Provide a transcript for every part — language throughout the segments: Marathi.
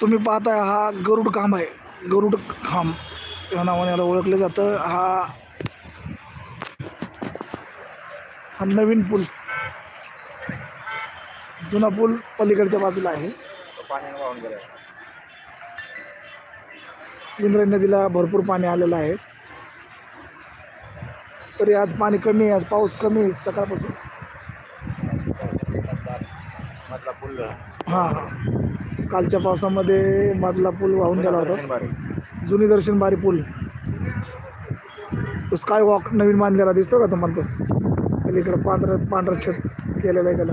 तुम्ही पाहताय हा गरुड खांब आहे. गरुड खांब या नावाने याला ओळखलं जातं. हा हा नवीन पूल. जुना पूल पलीकडच्या बाजूला आहे. इंद्रायणी नदीला भरपूर पाणी आलेलं आहे. तरी आज पाणी कमी आहे आज पाऊस कमी आहे सकाळपासून. हां हां. कालच्या पावसामध्ये मधला पूल वाहून गेला होता. जुनी दर्शन बारी पूल. तो स्काय वॉक नवीन बांधलेला दिसतो का तुम्हाला तो? पलीकडं पांढरं पांढरं छत केलेलं आहे त्याला.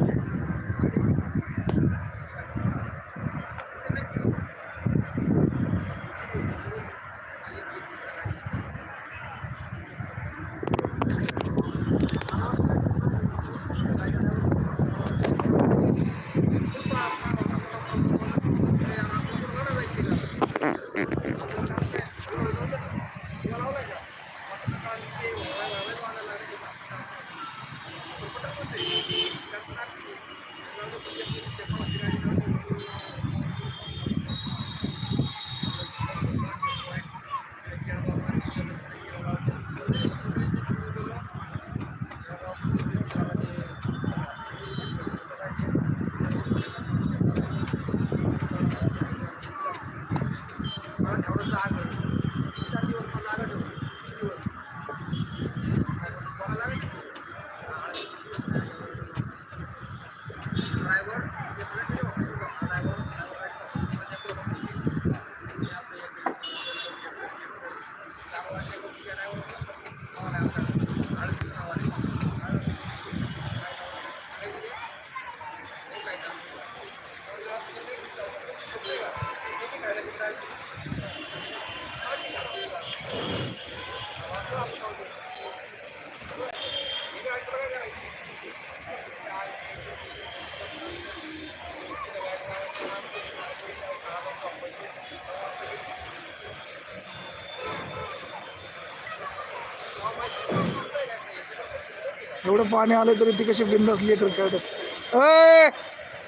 एवढं पाणी आलं तरी ती कशी बिंदास लेकर खेळतात. अय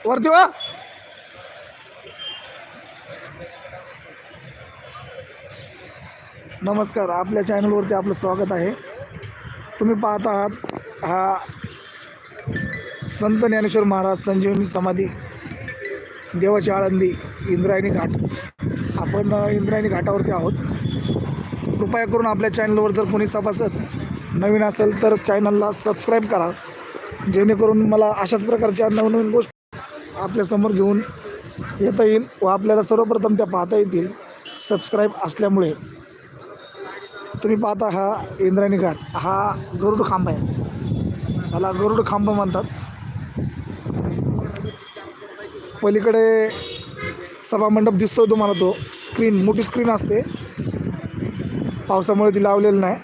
वरती वा. नमस्कार आपल्या चॅनलवरती आपलं स्वागत आहे. तुम्ही पाहत आहात हा संत ज्ञानेश्वर महाराज संजीवनी समाधी देवाची आळंदी इंद्रायणी घाट. आपण इंद्रायणी घाटावरती आहोत. कृपया करून आपल्या चॅनलवर जर कोणी सभासद नवीन असेल तर चॅनलला सबस्क्राईब करा. जेणेकरून मला अशाच प्रकारच्या नवनवीन गोष्टी आपल्यासमोर घेऊन येता येईल व आपल्याला सर्वप्रथम त्या पाहता येतील. सबस्क्राईब असल्यामुळे. तुम्ही पाहता हा इंद्रायणी घाट. हा गरुड खांब आहे. ह्याला गरुड खांब म्हणतात. पलीकडे सभामंडप दिसतो तुम्हाला तो. स्क्रीन मोठी स्क्रीन असते. पावसामुळे ती लावलेलं नाही.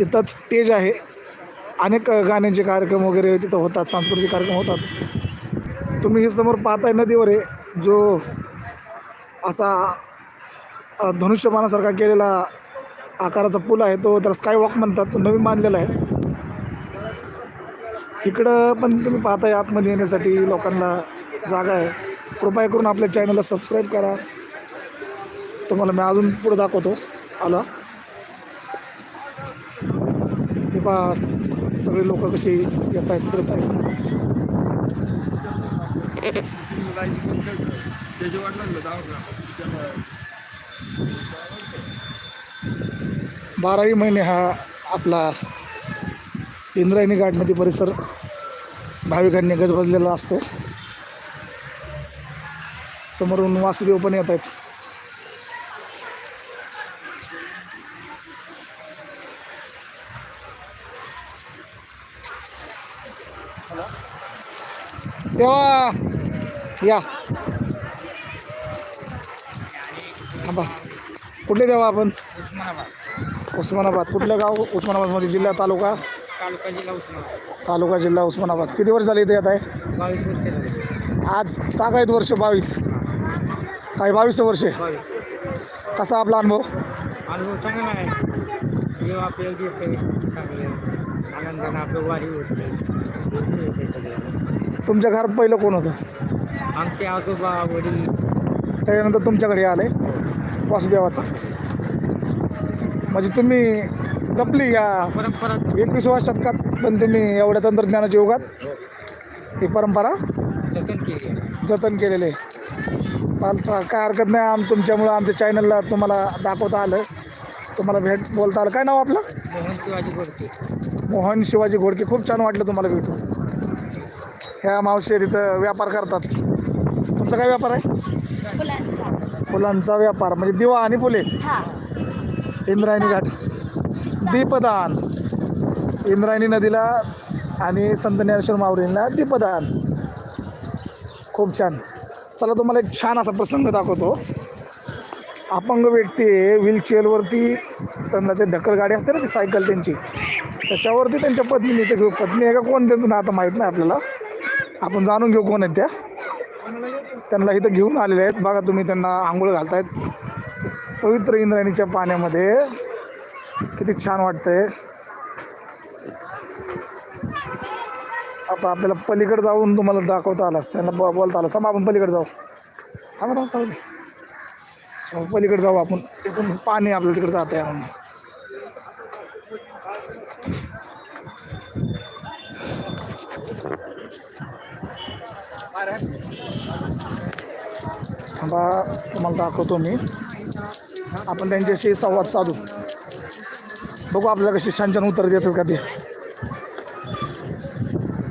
तिथंच स्टेज आहे. अनेक गाण्यांचे कार्यक्रम वगैरे तिथं होतात सांस्कृतिक कार्यक्रम होतात. तुम्ही हे समोर पाहताय नदीवर आहे जो असा धनुष्यमानासारखा धनुष्यबाणासारखा केलेला आकाराचा पूल आहे तो त्याला स्काय वॉक म्हणतात तो नवीन बांधलेला आहे. इकडं पण तुम्ही पाहताय आतमध्ये येण्यासाठी लोकांना जागा आहे. कृपया करून आपल्या चॅनलला सबस्क्राईब करा. तुम्हाला मी अजून पुढे दाखवतो. आला. हे पहा सगळे लोक कशी येत आहेत फिरत आहेत बारावी महिने हा आपला इंद्रायणी घाट नदी परिसर भाविकांनी गजबजलेला असतो. समोरून वासुदेव पण येत आहेत तेव्हा या. थांबा कुठले देवा आपण? उस्मानाबाद. उस्मानाबाद कुठलं गाव? उस्मानाबादमध्ये जिल्हा तालुका? तालुका जिल्हा उस्मानाबाद. तालुका जिल्हा उस्मानाबाद किती वर्ष झाले इथे येत आहे? बावीस वर्ष झाली आज तागायत वर्ष? बावीस. काय बावीस वर्ष? कसा आपला अनुभव? अनुभव चांगला आहे. आपल्याला दिसते आपलं वारी होते तुमच्या घरात पहिलं कोण होतं? आमचे आजोबा वडील. त्याच्यानंतर तुमच्याकडे आले. वासुदेवाचं. म्हणजे तुम्ही जपली या परंपरा. एकविसाव्या शतकात पण तुम्ही एवढ्या तंत्रज्ञानाच्या युगात ही परंपरा जतन केली. जतन केलेले आमचा काय हरकत नाही आम तुमच्यामुळं आमच्या चॅनलला तुम्हाला दाखवता आलं. तुम्हाला भेट बोलता आलं. काय नाव आपलं? मोहन शिवाजी गोडके मोहन शिवाजी घोडके. खूप छान वाटलं तुम्हाला भेटून. ह्या मावशी तिथं व्यापार करतात. तुमचा काय व्यापार आहे? फुलांचा व्यापार म्हणजे दिवा आणि फुले? हा. इंद्रायणी घाट. दीपदान. इंद्रायणी नदीला आणि संत ज्ञानेश्वर माऊलींना दीपदान. खूप छान. चला तुम्हाला एक छान असा प्रसंग दाखवतो. अपंग व्यक्ती व्हीलचेअरवरती त्यांना ते ढकल गाडी असते ना ती सायकल त्यांची. त्याच्यावरती त्यांच्या पत्नीने ते पत्नी आहे का कोण त्यांचं नाव आता माहीत नाही आपल्याला. आपण जाणून घेऊ कोण आहेत त्या. त्यांना इथं घेऊन आलेले आहेत. बघा तुम्ही त्यांना आंघोळ घालतायत. पवित्र इंद्रायणीच्या पाण्यामध्ये. किती छान वाटतंय. आता आपल्याला पलीकडे जाऊन तुम्हाला दाखवता आलं असतं. त्यांना ब बोलता आलं सम आपण पलीकडे जाऊ. थांबा थांबा चालू पलीकडे जाऊ आपण. तिथून पाणी आपल्याला तिकडे जात आहे म्हणून थांबा तुम्हाला दाखवतो मी. आपण त्यांच्याशी संवाद साधू. बघू आपल्याला कशी छान छान उत्तर देतात का ते.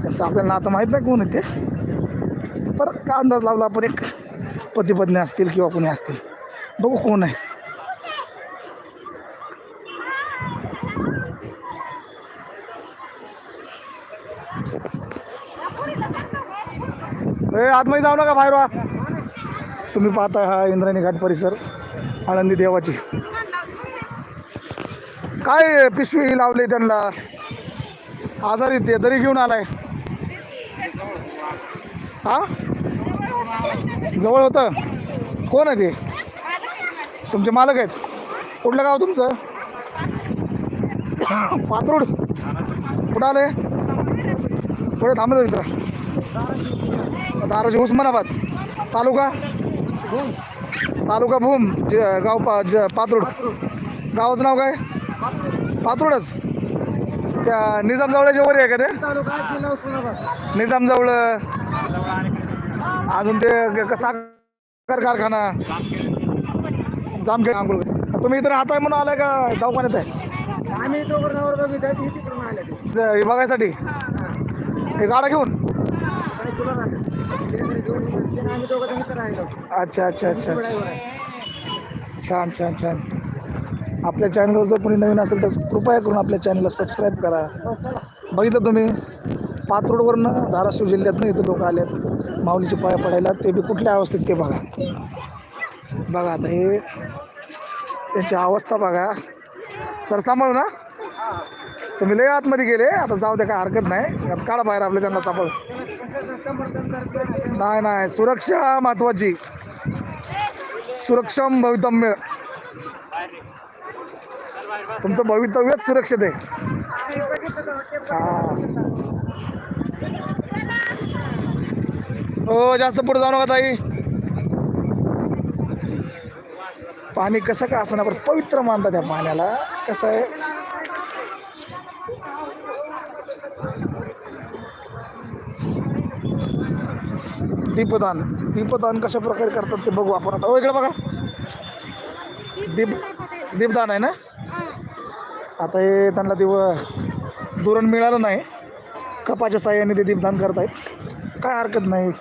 त्यांचं आपल्याला आता माहीत नाही कोण आहे ते. पर का अंदाज लावला आपण एक पती पत्नी असतील किंवा कोणी असतील. बघू कोण आहे. ए आतमध्ये जाऊ नका बाहेर वा. तुम्ही पाहता हा इंद्रायणी घाट परिसर आळंदी देवाची. काय पिशवी लावली त्यांना? आजारी ते तरी घेऊन आलाय. हा? जवळ होतं? कोण आहे ते? तुमचे मालक आहेत? कुठलं गाव तुमचं? पात्रूड कुठं आले? पुढे थांबलं मित्र धाराशिव उस्मानाबाद तालुका? तालुका भूम ज- गाव पा ज पात्रूड गावाचं नाव काय? पात्रूडच त्या निजामजवळच्या वर आहे का ते? निजामजवळ अजून ते साखर कारखाना. जामखेड आंघोळ. तुम्ही इथं राहताय म्हणून आलाय का दवाखान्यात आहे? बघायसाठी हे. गाडा घेऊन? आम्ही दोघं जण इथं राहिलो. अच्छा अच्छा अच्छा अच्छा. छान छान छान. आपल्या चॅनलवर जर कोणी नवीन असेल तर कृपया करून आपल्या चॅनलला सबस्क्राईब करा. बघितलं तुम्ही पाचरोडवरनं धाराशिव जिल्ह्यातनं इथं लोक आलेत. माऊलीचे पाया पडायला ते बी कुठल्या अवस्थेत ते बघा. बघा आता हे त्यांची अवस्था बघा. तर सांभाळू ना? तुम्ही लय आतमध्ये गेले आता जाऊ द्या काय हरकत नाही. आता काढा बाहेर आपले त्यांना सांभाळू नाही नाही. सुरक्षा महत्वाची. सुरक्षम भवितव्य. तुमचं भवितव्यच सुरक्षित आहे. हा. हो जास्त पुढे जाऊ नका ताई. पाणी कसं का असं बरं पवित्र मानतात त्या पाण्याला. कसं आहे? दीपदान. दीपदान कशा प्रकारे करतात ते बघू आपण आता. हो इकडे बघा. दीप दीपदान आहे ना? आता हे त्यांना दिव दुरण मिळालं नाही. कपाच्या साह्याने ते दीपदान करतायत. काय हरकत नाही.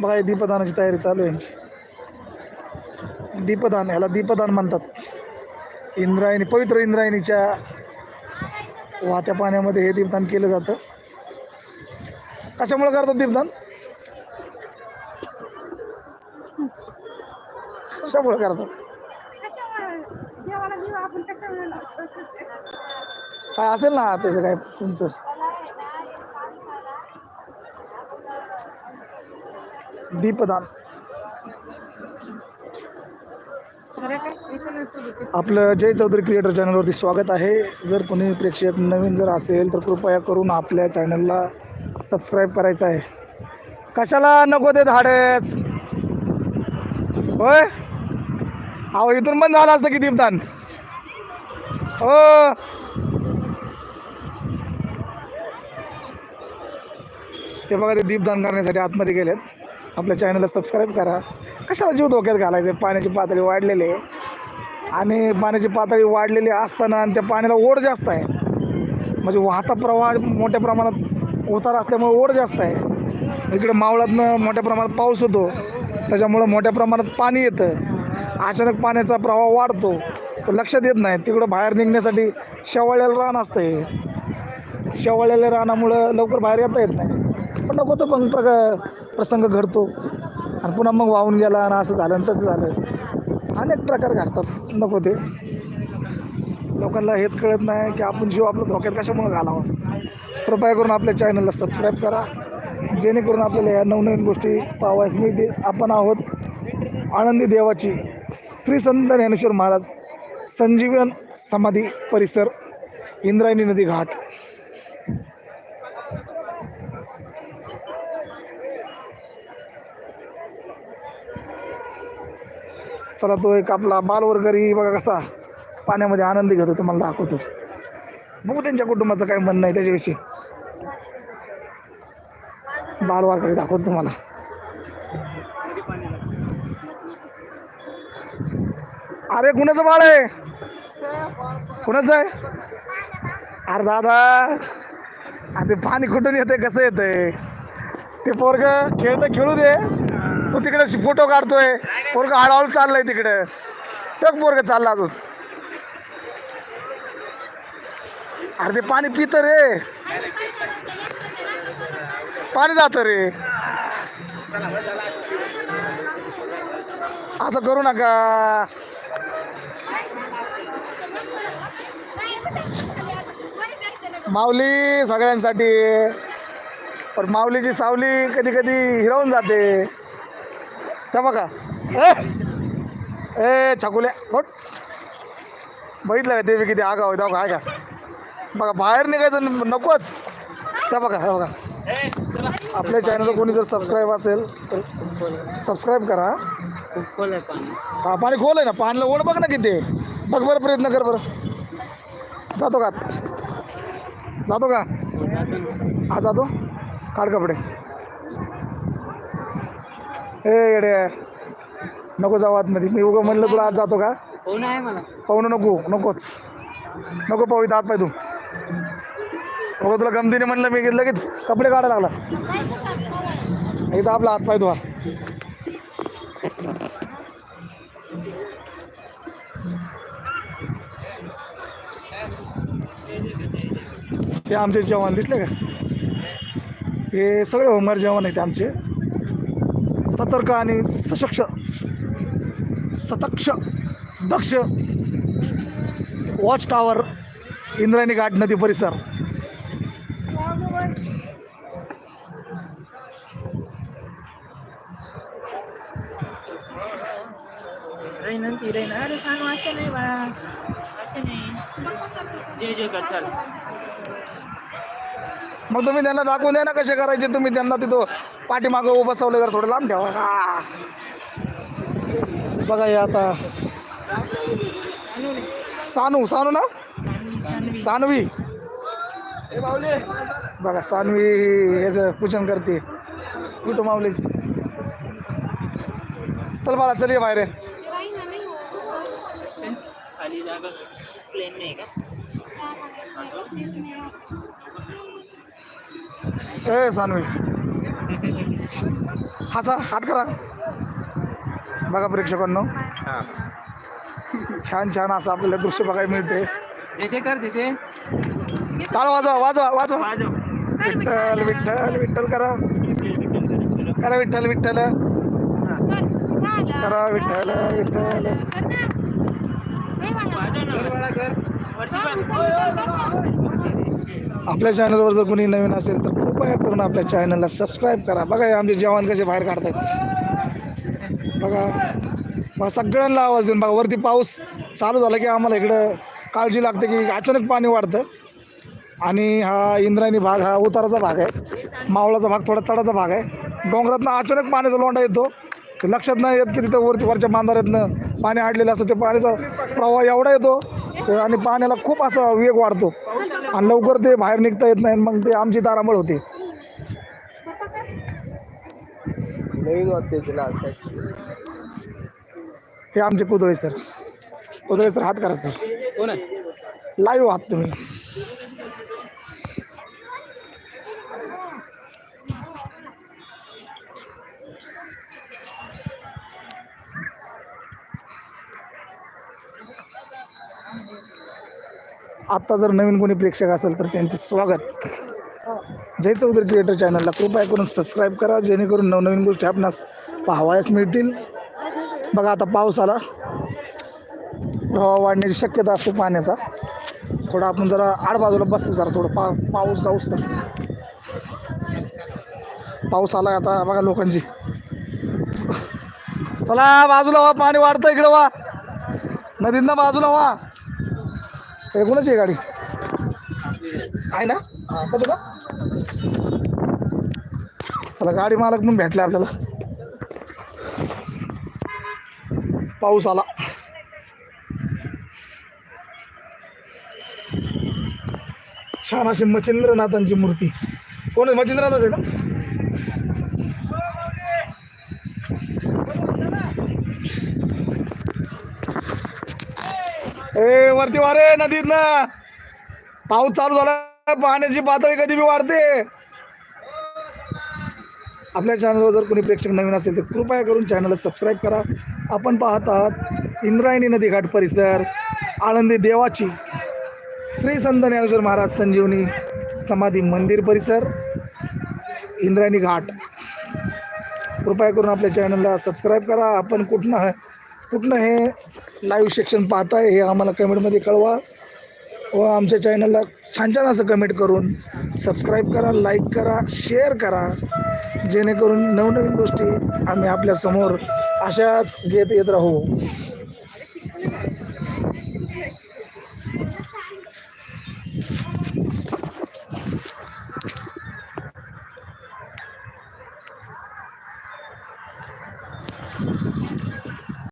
बघा हे दीपदानाची तयारी चालू आहे यांची. दीपदान ह्याला दीपदान म्हणतात. इंद्रायणी पवित्र इंद्रायणीच्या वाहत्या पाण्यामध्ये हे दीपदान केलं जातं. कशामुळे करतात दीपदान? कशामुळे करतात? काय असेल ना त्याचं काय तुमचं? दीपदान. आपलं जय चौधरी क्रिएटर चॅनलवरती स्वागत आहे. जर कोणी प्रेक्षक नवीन जर असेल तर कृपया करून आपल्या चॅनलला सबस्क्राईब करायचं आहे. कशाला नको ते धाडस? होय? अहो इथून पण झालं असतं की दीपदान हो ते बघा ते दीपदान करण्यासाठी आतमध्ये गेलेत. आपल्या चॅनलला सबस्क्राईब करा. कशाला जीव धोक्यात घालायचं पाण्याची पातळी वाढलेली आहे. आणि पाण्याची पातळी वाढलेली असताना आणि त्या पाण्याला ओढ जास्त आहे. म्हणजे वाहता प्रवाह मोठ्या प्रमाणात उतार असल्यामुळे ओढ जास्त आहे. इकडे मावळातनं मोठ्या प्रमाणात पाऊस होतो. त्याच्यामुळं मोठ्या प्रमाणात पाणी येतं. अचानक पाण्याचा प्रवाह वाढतो तो लक्षात येत नाही. तिकडं बाहेर निघण्यासाठी शेवाळ्याला रान असतं हे. शेवाळ्याला रानामुळं लवकर बाहेर येता येत नाही. पण नको तो पण प्रग प्रसंग घडतो. आणि पुन्हा मग वाहून गेला आणि असं झालं आणि तसं झालं. अनेक प्रकार घडतात. नको ते. लोकांना हेच कळत नाही की आपण जीव आपलं धोक्यात कशामुळे घालावा. कृपया करून आपल्या चॅनलला सबस्क्राईब करा. जेणेकरून आपल्याला या नवनवीन गोष्टी पाहावयास मिळतील. आपण आहोत आनंदी देवाची श्री संत ज्ञानेश्वर महाराज संजीवन समाधी परिसर इंद्रायणी नदी घाट. चला तो एक आपला बालवर्गरी बघा कसा पाण्यामध्ये आनंदी घेतो तुम्हाला दाखवतो. बघू त्यांच्या कुटुंबाचं काय म्हणणं आहे त्याच्याविषयी. बालवारकरी दाखवतो तुम्हाला. अरे कुणाचं बाळ आहे? कुणाचं आहे? अरे दादा. अरे ते पाणी कुठून येते कसं येतंय? ते पोरग खेळतं खेळू दे. तू तिकडे फोटो काढतोय. पोरग हळूहळू चाललंय तिकडे. टक पोरग चालला अजून. अरे ते पाणी पितं रे. पाणी जातं रे. असं करू नका. माऊली सगळ्यांसाठी. पण माऊलीची सावली कधी कधी हिरावून जाते. त्या बघा. ए! ए छकुल्या कोट बघितलं का देवी किती आगाव आहे? दाखवा का बघा बाहेर निघायचं नकोच. त्या बघा हे बघा. आपल्या चॅनलला कोणी जर सबस्क्राईब असेल तर सबस्क्राईब करा. हा पाणी खोल आहे ना. पाण्याला ओढ बघ ना किती. बघ बरं प्रयत्न कर बरं. जातो का? आत? जातो का? हा जातो. काढ कपडे. ए येडे. नको जाऊ आतमध्ये. मी उगं म्हणलं तुला आज जातो का? फोन आहे मला. पाहू नको नकोच. नको पाहू इथं हात पाय तू. बघा तुला गमतीने म्हणलं मी लगेच कपडे काढायला लागला. इथं आपला हात पाय धुवा हे. हे आमचे जवान दिसले का? हे सगळे होमगार्ड जवान आहेत आमचे. सतर्क आणि सशक्ष सतक्ष दक्ष. वॉच टावर इंद्रायणी घाट नदी परिसर. जय जय कर चल. मग तुम्ही त्यांना दाखवून द्या ना कसे करायचे. तुम्ही त्यांना तिथं पाठीमागं उभं बसवले तर थोडं लांब ठेवा. बघा हे आता. सानू सानू ना? सानवी. बघा सानवी याचं पूजन करते. कुठं माऊली? चल बाळा चल ये बाहेर. खाली जागा प्लेन नाही का? ए सानवी. हसा हात करा. बघा प्रेक्षकांनो. छान छान असं आपल्याला दृश्य बघायला मिळते. कर टाळ वाजवा वाजवा वाजवा. विठ्ठल विठ्ठल विठ्ठल करा. करा विठ्ठल विठ्ठल. करा विठ्ठल विठ्ठल. आपल्या चॅनलवर जर कोणी नवीन असेल तर कृपया करून आपल्या चॅनलला सबस्क्राईब करा. बघा हे आमचे जवान कसे बाहेर काढतात बघा. बघा सगळ्यांना आवाज देऊन बघा वरती पाऊस चालू झाला की आम्हाला इकडं काळजी लागते की अचानक पाणी वाढतं. आणि हा इंद्रायणी भाग हा उताराचा भाग आहे. मावळाचा भाग थोडा चढाचा भाग आहे. डोंगरातनं अचानक पाण्याचा लोंडा येतो. ते लक्षात नाही येत की तिथं वरती वरच्या बांधाऱ्यातनं पाणी आडलेलं असतं. ते पाण्याचा प्रवाह एवढा येतो आणि पाण्याला खूप असा वेग वाढतो. आणि लवकर ते बाहेर निघता येत नाही मग ते आमची तारांबळ होते. नवीन आज काय हे आमचे कुदळे सर. कुदळे सर हात करा सर. कोण आहे? लाईव्ह आहात तुम्ही. आत्ता जर नवीन कोणी प्रेक्षक असेल तर त्यांचे स्वागत. जय चौधरी क्रिएटर चॅनलला कृपया करून सबस्क्राईब करा जेणेकरून नवनवीन गोष्टी आपणास पाहावयास मिळतील. बघा आता पाऊस आला. प्रवाह वाढण्याची शक्यता असते पाण्याचा. थोडा आपण जरा आडबाजूला बसतो जरा थोडं पा पाऊस जाऊस तर पाऊस आला आता बघा लोकांची. चला बाजूला वा पाणी वाढतं इकडं वा नदींना बाजूला वा एकूणच आहे गाडी? आहे ना? कसं का चला गाडी मालक पण भेटले आपल्याला. पाऊस आला. छान अशी मच्छिंद्रनाथांची मूर्ती. कोण आहे? मच्छिंद्रनाथच आहे ना? ए वरती वारे नदीत ना पाऊस चालू झाला पाण्याची पातळी कधी बी वाढते. आपल्या चॅनलवर जर कोणी प्रेक्षक नवीन असेल तर कृपया करून चॅनलला सबस्क्राईब करा. आपण पाहत आहात इंद्रायणी नदी घाट परिसर आळंदी देवाची श्री संत ज्ञानेश्वर महाराज संजीवनी समाधी मंदिर परिसर इंद्रायणी घाट. कृपया करून आपल्या चॅनलला सबस्क्राईब करा. आपण कुठनं कुठनं हे लाईव्ह सेक्शन पाहताय हे आम्हाला कमेंटमध्ये कळवा. व आमच्या चॅनलला छान छान असं कमेंट करून सबस्क्राईब करा लाईक करा शेअर करा. जेणेकरून नवनवीन गोष्टी आम्ही आपल्यासमोर अशाच घेत येत राहू.